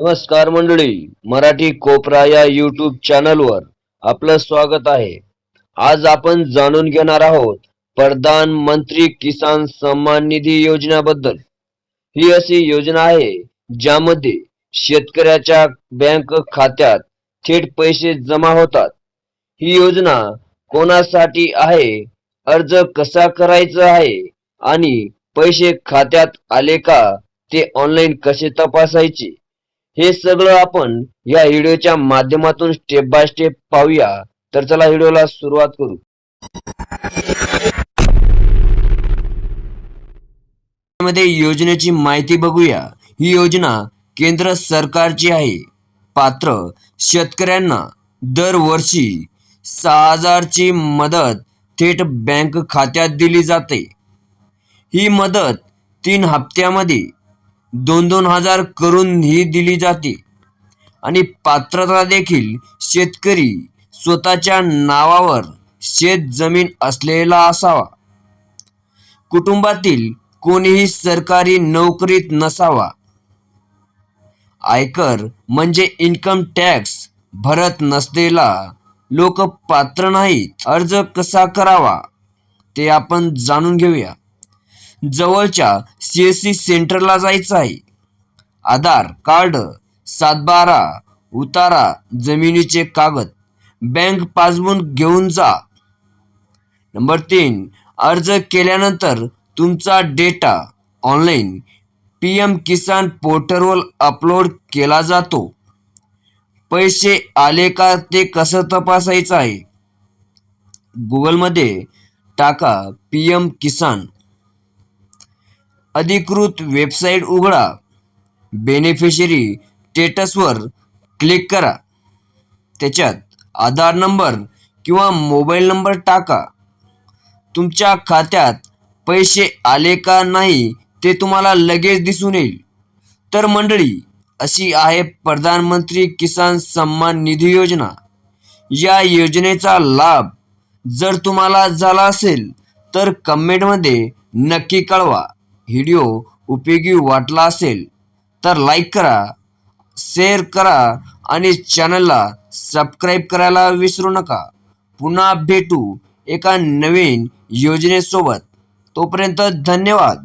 नमस्कार मंडळी मराठी कोपरा या युट्यूब चॅनलवर आपलं स्वागत आहे. आज आपण जाणून घेणार आहोत प्रधानमंत्री किसान सन्मान निधी योजनेबद्दल. ही अशी योजना आहे ज्यामध्ये शेतकऱ्याच्या बँक खात्यात थेट पैसे जमा होतात. ही योजना कोणासाठी आहे अर्ज कसा करायचा आहे आणि पैसे खात्यात आले का ते ऑनलाईन कसे तपासायचे? हे सगळं आपण या व्हिडिओच्या माध्यमातून स्टेप बाय स्टेप पाहूया. तर चला व्हिडिओला सुरुवात करू. मध्ये योजनेची माहिती बघूया. ही योजना केंद्र सरकारची आहे. पात्र शेतकऱ्यांना दरवर्षी सहा हजारची मदत थेट बँक खात्यात दिली जाते. ही मदत तीन हप्त्यामध्ये दोन दोन हजार करून ही दिली जाते. आणि पात्रता देखील शेतकरी स्वतःच्या नावावर शेत जमीन असलेला असावा. कुटुंबातील कोणीही सरकारी नोकरीत नसावा. आयकर म्हणजे इन्कम टॅक्स भरत नसलेला लोक पात्र नाहीत. अर्ज कसा करावा ते आपण जाणून घेऊया. जवळच्या सी एस सी सेंटरला जायचं आहे. आधार कार्ड सातबारा उतारा जमिनीचे कागद बँक पासबुक घेऊन जा. नंबर तीन अर्ज केल्यानंतर तुमचा data online P M Kisan पोर्टलवर अपलोड केला जातो. पैसे आले का ते कसं तपासायचं आहे? गुगलमध्ये टाका पी एम किसान. अधिकृत वेबसाईट उघडा. बेनिफिशरी स्टेटसवर क्लिक करा. त्याच्यात आधार नंबर किंवा मोबाईल नंबर टाका. तुमच्या खात्यात पैसे आले का नाही ते तुम्हाला लगेच दिसून येईल. तर मंडळी अशी आहे प्रधानमंत्री किसान सन्मान निधी योजना. या योजनेचा लाभ जर तुम्हाला झाला असेल तर कमेंटमध्ये नक्की कळवा. व्हिडिओ उपयोगी वाटला असेल तर लाईक करा शेअर करा आणि चॅनलला सबस्क्राईब करायला विसरू नका. पुन्हा भेटू एका नवीन योजनेसोबत. तोपर्यंत धन्यवाद.